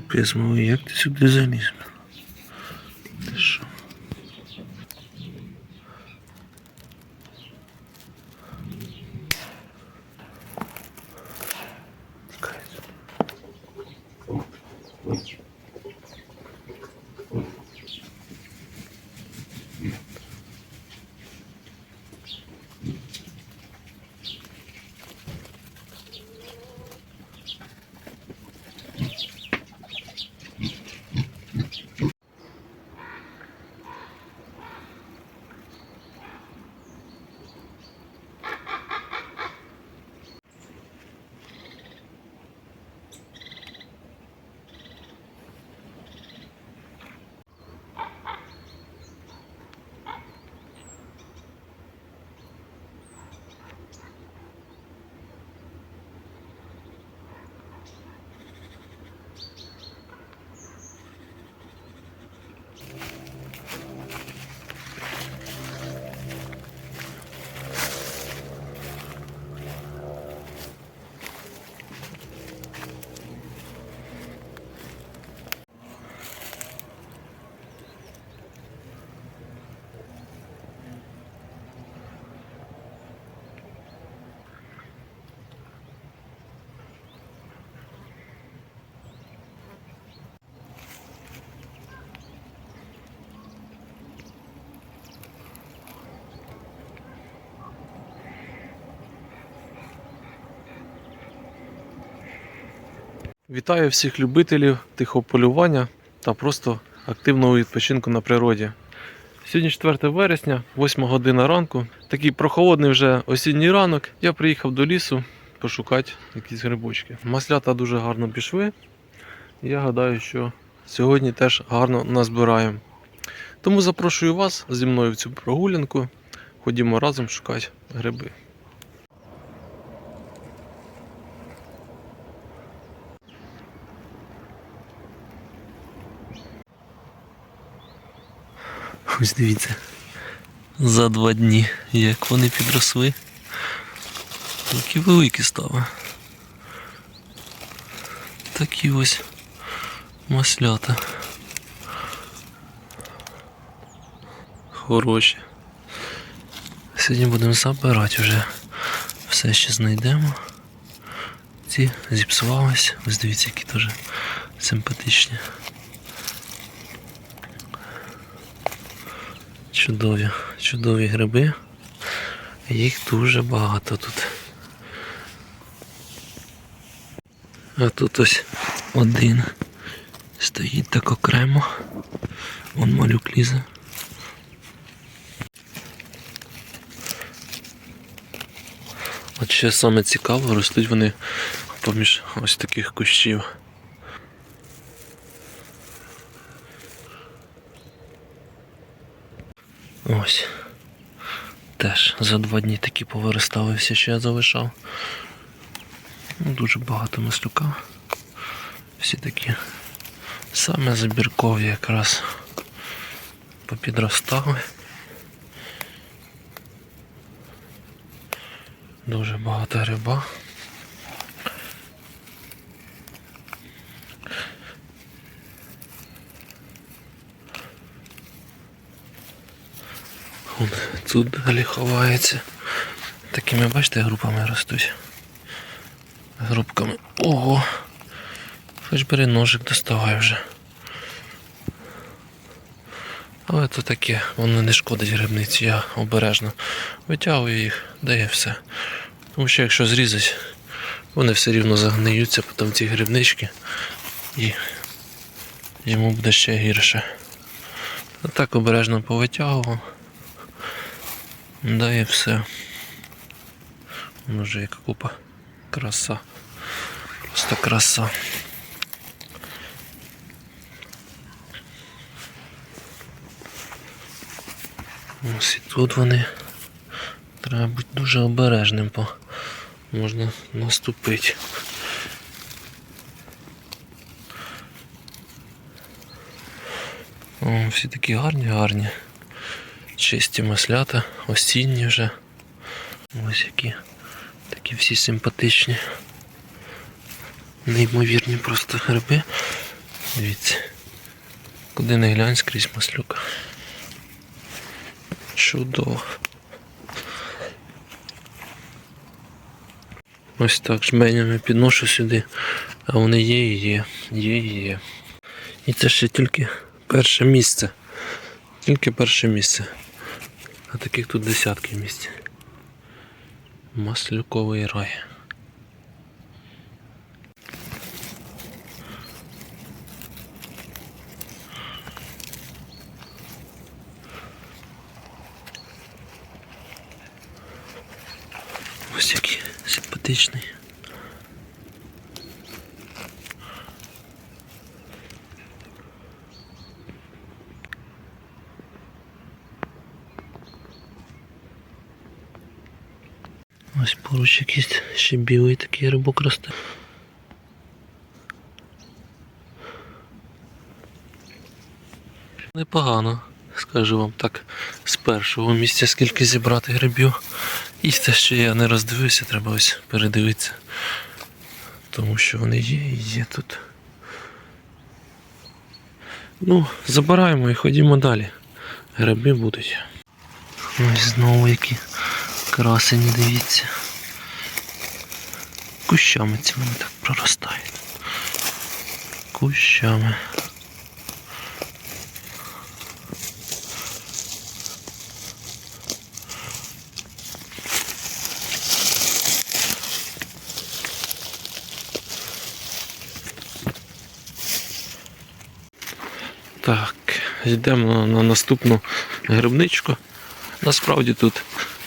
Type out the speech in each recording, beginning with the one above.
Капець, малий, як ти сюди заліз? Вітаю всіх любителів тихого полювання та просто активного відпочинку на природі. Сьогодні 4 вересня, 8 година ранку. Такий прохолодний вже осінній ранок. Я приїхав до лісу пошукати якісь грибочки. Маслята дуже гарно пішли. Я гадаю, що сьогодні теж гарно назбираємо. Тому запрошую вас зі мною в цю прогулянку. Ходімо разом шукати гриби. Ось дивіться. За два дні, як вони підросли. Такі великі стали. Такі ось маслята. Хороші. Сьогодні будемо забирати вже. Все ще знайдемо. Ці зіпсувались. Ось дивіться, які теж симпатичні. Чудові, чудові гриби. Їх дуже багато тут. А тут ось один стоїть так окремо. Вон малюк лізе. От ще саме цікаво, ростуть вони поміж ось таких кущів. Ось. Теж за два дні такі повиростали всі, що я залишав. Ну, дуже багато маслюка. Всі такі саме забіркові якраз попідростали. Дуже багато гриба. Вон тут далі ховається. Такими, бачите, групами ростуть. Групками. Ого! Хоч бери ножик доставай вже. Але то таке, воно не шкодить грибниці, я обережно витягую їх, дає все. Тому що якщо зрізати, вони все рівно загниються потім ці грибнички і йому буде ще гірше. А так обережно повитягував. Да і все. Вже яка купа. Краса. Просто краса. Ось і тут вони. Треба бути дуже обережним, бо можна наступити. О, всі такі гарні, гарні. Чисті маслята, осінні вже. Ось які. Такі всі симпатичні. Неймовірні просто гриби. Дивіться. Куди не глянь скрізь маслюка. Чудово. Ось так жменями підношу сюди, а вони є і є, є і є. І це ще тільки перше місце. Тільки перше місце. А таких тут десятки місць. Маслюковий рай. Ось який симпатичний. Ось поруч якийсь ще білий такий рибок росте. Непогано, скажу вам так, з першого місця скільки зібрати грибів. І те, що я не роздивився, треба ось передивитися. Тому що вони є і є тут. Ну, забираємо і ходімо далі. Гриби будуть. Ось знову які красені, дивіться. Кущами ці вони так проростають. Кущами. Так, йдемо на, на наступну грибничку. Насправді тут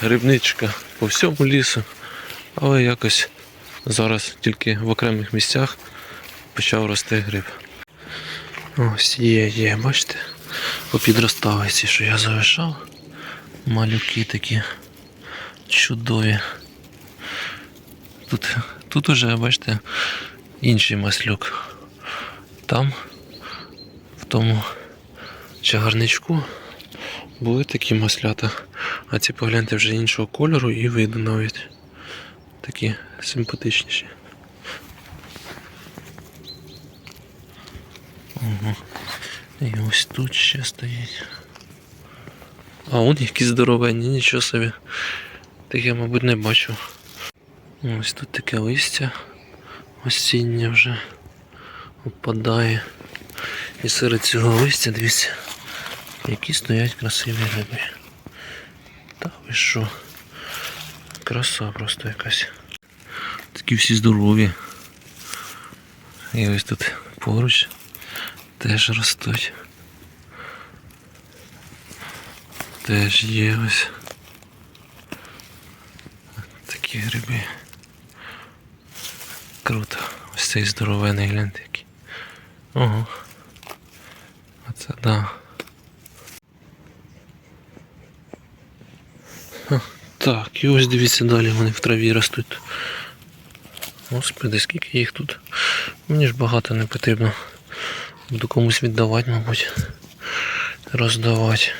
грибничка по всьому лісу, але якось зараз тільки в окремих місцях почав рости гриб. Ось є, є, бачите? Попідростали ці, що я залишав. Малюки такі чудові. Тут, тут уже, бачите, інший маслюк. Там, в тому чагарничку, були такі маслята, а ці погляньте вже іншого кольору і виду навіть. Такі симпатичніші. Ого. І ось тут ще стоїть. А он які здоровенні, нічого собі. Тих я, мабуть, не бачу. Ось тут таке листя осіннє вже опадає. І серед цього листя, дивіться, які стоять красиві гриби. Та ви що? Краса просто якась. Такі всі здорові. І ось тут поруч теж ростуть. Теж є ось такі гриби. Круто. Ось цей здоровений гляньте який. Ого. Оце да. Так, і ось дивіться далі вони в траві ростуть. Господи, скільки їх тут. Мені ж багато не потрібно. Буду комусь віддавати, мабуть. Роздавати.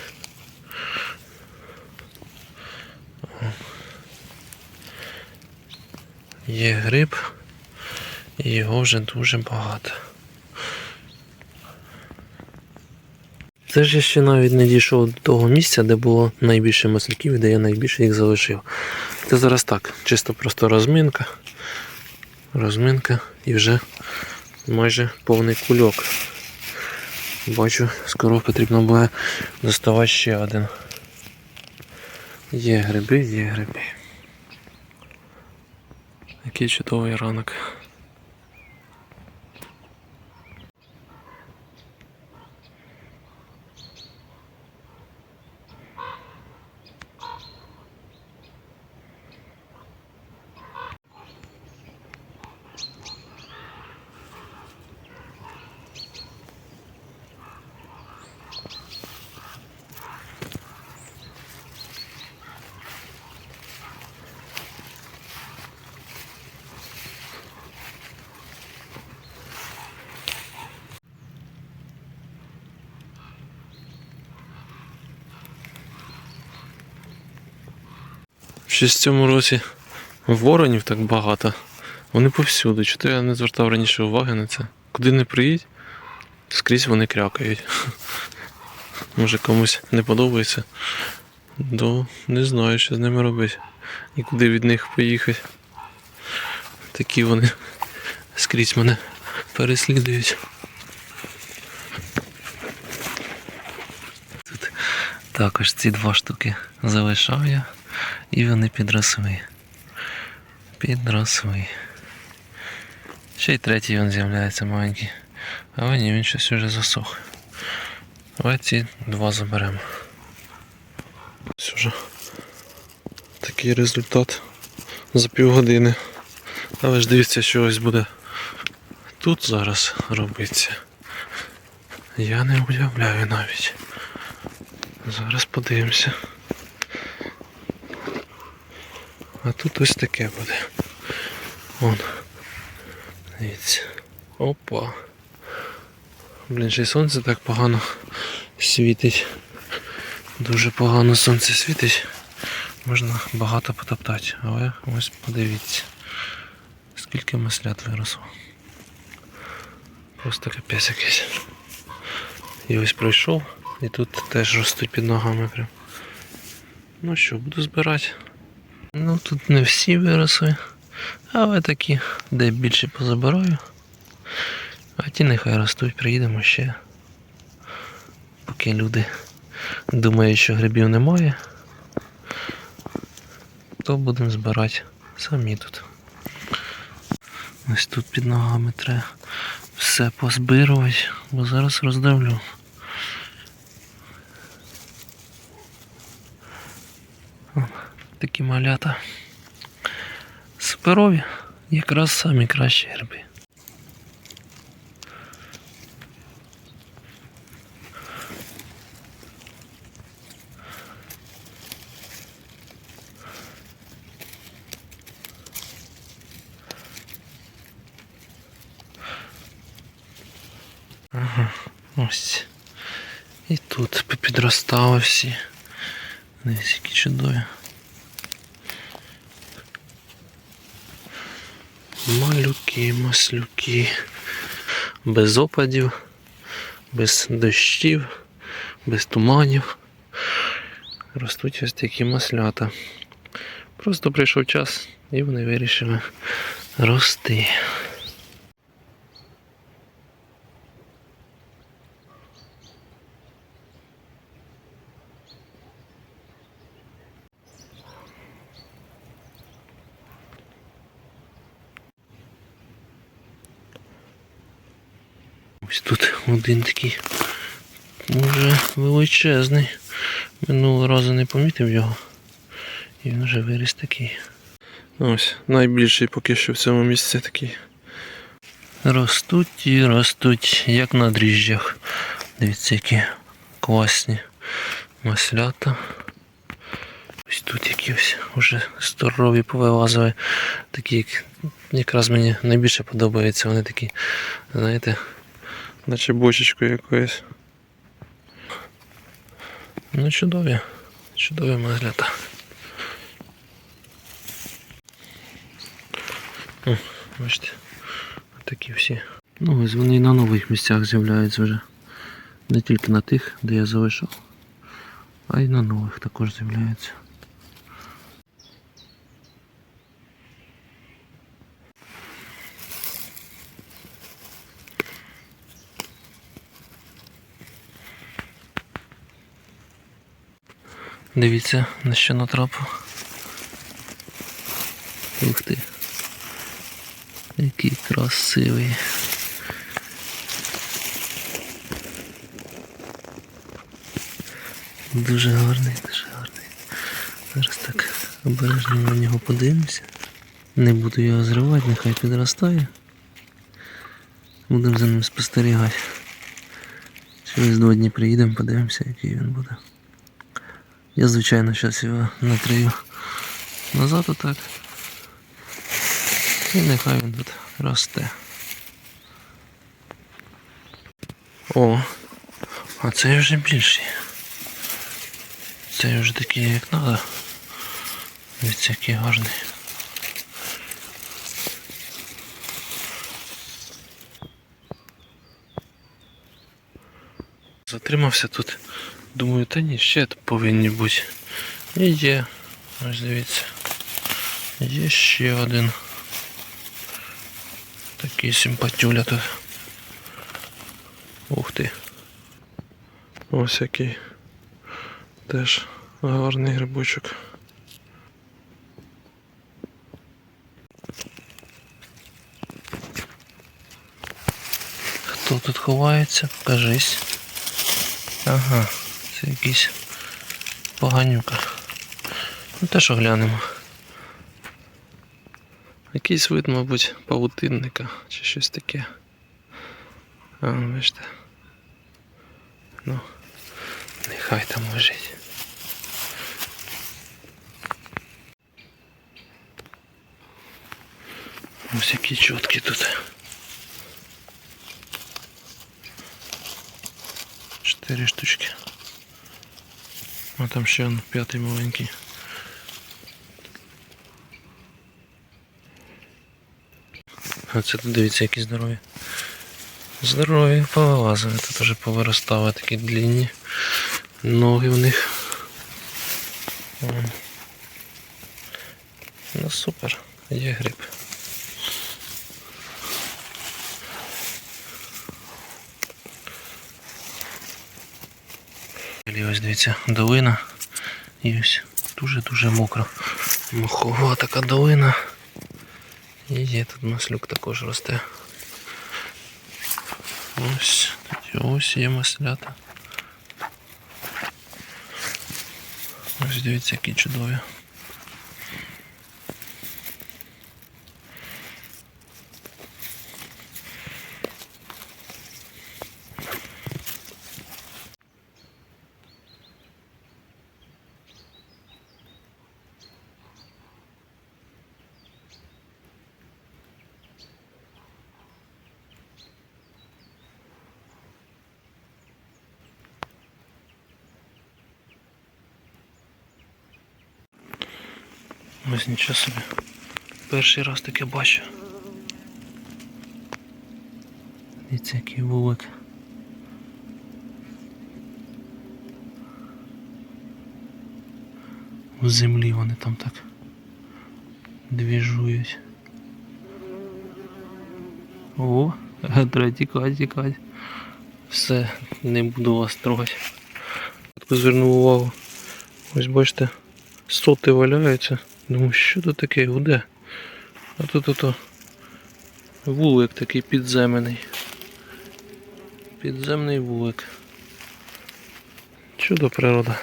Є гриб, і його вже дуже багато. Це ж я ще навіть не дійшов до того місця, де було найбільше масляків і де я найбільше їх залишив. Це зараз так, чисто просто розминка. Розминка і вже майже повний кульок. Бачу, скоро потрібно буде доставати ще один. Є гриби, є гриби. Який чудовий ранок. Щось в цьому році воронів так багато. Вони повсюди. Чого я не звертав раніше уваги на це? Куди не приїдь, скрізь вони крякають. Може комусь не подобається. То не знаю, що з ними робити. І куди від них поїхати. Такі вони скрізь мене переслідують. Тут також ці два штуки залишав я, і вони підросли. Підросли. Ще й третій він з'являється маленький. Але ні, він щось уже засох. Давай ці два заберемо. Ось уже такий результат за півгодини. Але ж дивіться, що ось буде тут зараз робиться. Я не уявляю навіть. Зараз подивимося. А тут ось таке буде. Вон. Дивіться. Опа. Блін, ще й сонце так погано світить. Дуже погано сонце світить. Можна багато потоптати, але ось подивіться. Скільки маслят виросло. Просто капець якийсь. І ось пройшов, і тут теж ростуть під ногами прям. Ну що, буду збирати. Ну тут не всі виросли, але такі, де більше позабираю. А ті нехай ростуть, приїдемо ще. Поки люди думають, що грибів немає, то будемо збирати самі тут. Ось тут під ногами треба все позбирувати, бо зараз роздавлю. Такі малята. Суперові, якраз самі кращі гриби. Ага, ось. І тут попідростали всі. Дивіться, які чудові. Малюки, маслюки. Без опадів, без дощів, без туманів. Ростуть ось такі маслята. Просто прийшов час і вони вирішили рости. Ось тут один такий вже величезний. Минулого разу не помітив його. І він вже виріс такий. Ось, найбільший поки що в цьому місці такий. Ростуть і ростуть, як на дріжджах. Дивіться, які класні маслята. Ось тут якісь вже здорові повилазили. Такі, як якраз мені найбільше подобаються. Вони такі, знаєте, наче бочечкою якоюсь. Ну, чудові. Чудові маслята. О, бачите, такі всі. Ну, ось вони і на нових місцях з'являються вже. Не тільки на тих, де я залишав, а й на нових також з'являються. Дивіться, на що натрапив. Ух ти. Який красивий. Дуже гарний, дуже гарний. Зараз так обережно на нього подивимося. Не буду його зривати, нехай підростає. Будемо за ним спостерігати. Через два дні приїдемо, подивимося, який він буде. Я, звичайно, зараз його накрию назад отак. І нехай він тут росте. О, а цей вже більший. Цей вже такий як треба. Дивіться, який гарний. Затримався тут. Думаю, та ні, ще повинні бути. І є. Ось дивіться. Є ще один. Такий симпатюля тут. Ух ти. Ось який. Теж гарний грибочок. Хто тут ховається? Покажись. Ага, це якийсь поганюка. Ну теж оглянемо. Якийсь вид, мабуть, павутинника чи щось таке. А, бачите. Ну, нехай там лежить. Ось які чотки тут. Чотири штучки. А там ще он п'ятий маленький. А це тут дивіться, які здорові. Здорові повилазили, тут вже повиростали такі длинні ноги у них. Ну супер, є гриб. Ось дивіться, долина. І ось дуже-дуже мокро. Мохова така долина. І є тут маслюк також росте. Ось, ось є маслята. Ось дивіться, які чудові. Ось нічого собі. Перший раз таке бачу. Дивіться, який вулик. В землі вони там так двіжують. О, треба тікати, тікати. Все, не буду вас трогати. Звернув увагу. Ось бачите, соти валяються. Думаю, що тут таке гуде? А тут ото вулик такий підземний. Підземний вулик. Чудо природа.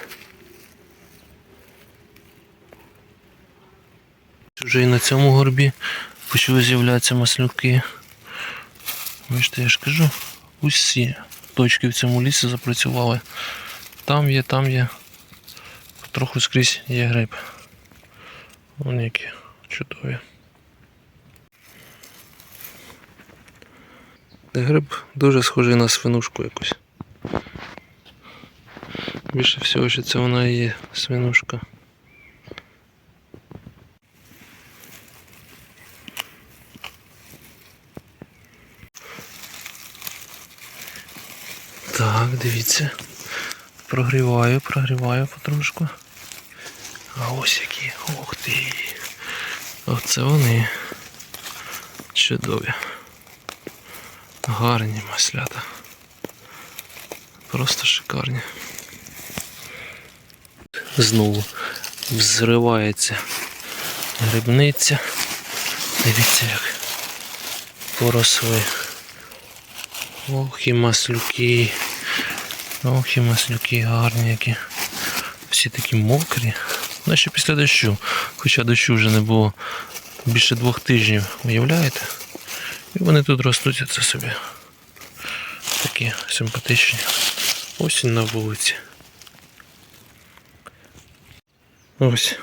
Вже і на цьому горбі почали з'являтися маслюки. Бачите, я ж кажу, усі точки в цьому лісі запрацювали. Там є, там є. Трохи скрізь є гриб. Вони які чудові. Гриб дуже схожий на свинушку якусь. Більше всього, що це вона і є свинушка. Так, дивіться. Прогріваю, прогріваю потрошку. А ось які. Ух ти. Оце вони. Чудові. Гарні маслята. Просто шикарні. Знову взривається грибниця. Дивіться як поросли. Ох і маслюки. Ох і маслюки гарні які. Всі такі мокрі. Ну, ще після дощу. Хоча дощу вже не було більше двох тижнів, уявляєте? І вони тут ростуть оце собі. Такі симпатичні. Осінь на вулиці. Ось.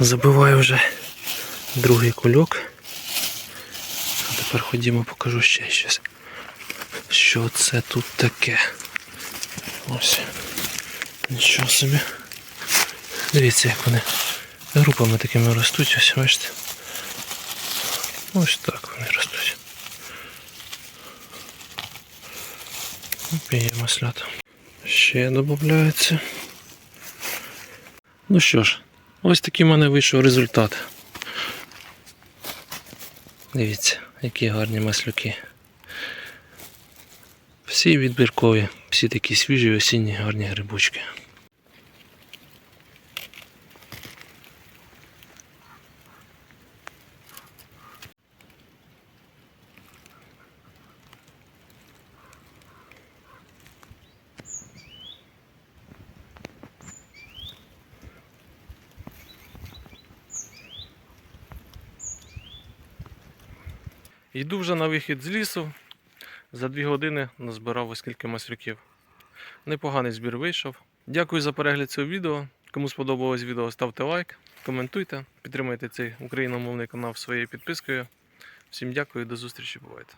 Забиваю вже другий кульок. А тепер ходімо, покажу ще щось. Що це тут таке? Ось. Нічого собі. Дивіться, як вони групами такими ростуть, ось бачите. Ось так вони ростуть. Опіє маслята. Ще додається. Ну що ж, ось такий в мене вийшов результат. Дивіться, які гарні маслюки. Всі відбіркові, всі такі свіжі осінні гарні грибочки. Йду вже на вихід з лісу. За дві години назбирав ось кілька маслюків. Непоганий збір вийшов. Дякую за перегляд цього відео. Кому сподобалось відео, ставте лайк, коментуйте, підтримайте цей україномовний канал своєю підпискою. Всім дякую, до зустрічі, бувайте.